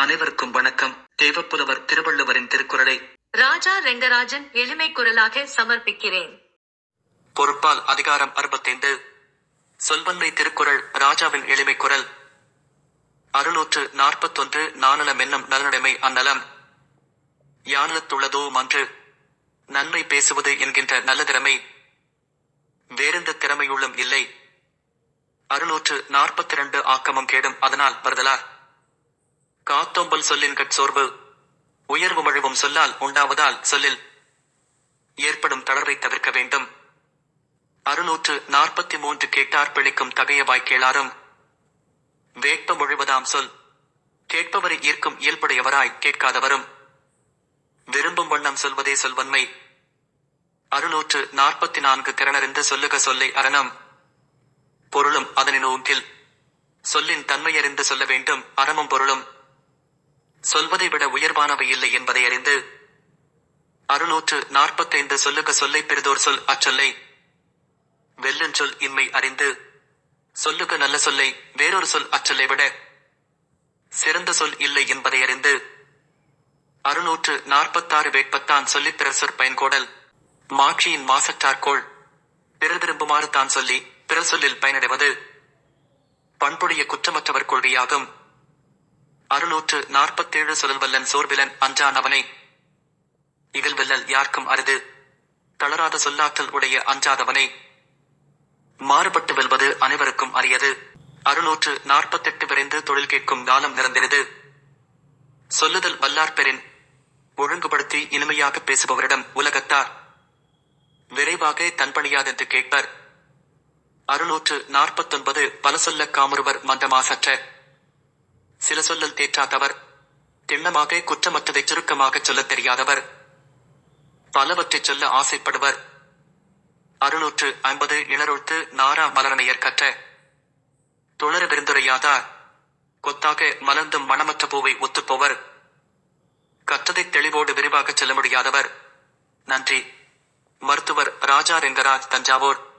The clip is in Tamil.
அனைவருக்கும் வணக்கம். தேவப்புலவர் திருவள்ளுவரின் திருக்குறளை ராஜா ரெங்கராஜன் எளிமை குரலாக சமர்ப்பிக்கிறேன். பொறுப்பால் அதிகாரம் அறுபத்தைந்து. சொல்வன்மை திருக்குறள் ராஜாவின் எளிமை குரல். அறுநூற்று நாற்பத்தொன்று நாணலம் என்னும் நலனடைமை அந்நலம் யானலத்துள்ளதோ மன்று. நன்மை பேசுவது என்கின்ற நல்ல திறமை வேறெந்த திறமையுள்ளும் இல்லை. அறுநூற்று நாற்பத்தி இரண்டு ஆக்கமும் கேடும் அதனால் வருதலார் காத்தோம்பல் சொல்லின் கட்சோர்வு உயர்வு மழுவும் சொல்லால் உண்டாவதால் சொல்லில் ஏற்படும் தளர்வை தவிர்க்க வேண்டும். அறுநூற்று நாற்பத்தி மூன்று கேட்டார் பிழைக்கும் தகைய கேளாரும். வேட்ப முழுவதாம் சொல். கேட்பவரை ஈர்க்கும் இயல்புடையவராய் கேட்காதவரும். விரும்பும் வண்ணம் சொல்வதே சொல்வன்மை. அறுநூற்று நாற்பத்தி நான்கு திறனறிந்து சொல்லுக சொல்லை அரணம். பொருளும் அதனின் ஊங்கில். சொல்லின் தன்மையறிந்து சொல்ல வேண்டும் அறமும் பொருளும். சொல்வதை விட உயர்வானவை இல்லை என்பதை அறிந்து அறுநூற்று நாற்பத்தைந்து சொல்லுக சொல்லை பெரிதோர் சொல் அச்சொல்லை. வெல்லுஞ் சொல் இன்மை அறிந்து சொல்லுக நல்ல சொல்லை வேறொரு சொல் அச்சொல்லை விட சிறந்த சொல் இல்லை என்பதை அறிந்து அறுநூற்று நாற்பத்தாறு வேட்பத்தான் சொல்லி பிறசொற் பயன்கோடல். மாட்சியின் மாசற்றார்கோள் பிறர் விரும்புமாறு தான் சொல்லி பிற சொல்லில் பயனடைவது. பண்புடைய குற்றமற்றவர் கொள்கையாகும். அருநூற்று நாற்பத்தேழு சொல்லல்வல்லன் சோர்விலன் அஞ்சான் அவனை. இகழ்வெல்லல் யார்க்கும் அரிது. தளராத சொல்லாற்றல் உடைய அஞ்சாதவனை. மாறுபட்டு வெல்வது அனைவருக்கும் அரியது. அறுநூற்று நாற்பத்தெட்டு விரைந்து தொழில் கேட்கும் காலம் நிறந்தினது சொல்லுதல் வல்லார் பெறின் ஒழுங்குபடுத்தி இனிமையாக பேசுபவரிடம் உலகத்தார். விரைவாக தன்பணியாதென்று கேட்பர். அறுநூற்று நாற்பத்தொன்பது பல சொல்ல காமருவர் மந்தமாசற்ற சில சொல்லல் தேற்றாதவர் திண்ணமாக குற்றமற்றதை சுருக்கமாகச் சொல்லத் தெரியாதவர். பலவற்றைச் சொல்ல ஆசைப்படுவர். அறுநூற்று ஐம்பது இளரொழுத்து நாரா மலரணையர் கற்ற துளர விருந்துரையாதார் கொத்தாக மலர்ந்தும் மணமற்ற பூவை ஒத்துப்போவர். கற்றதை தெளிவோடு விரிவாகச் செல்ல முடியாதவர். நன்றி. மருத்துவர் ராஜா ரெங்கராஜ் தஞ்சாவூர்.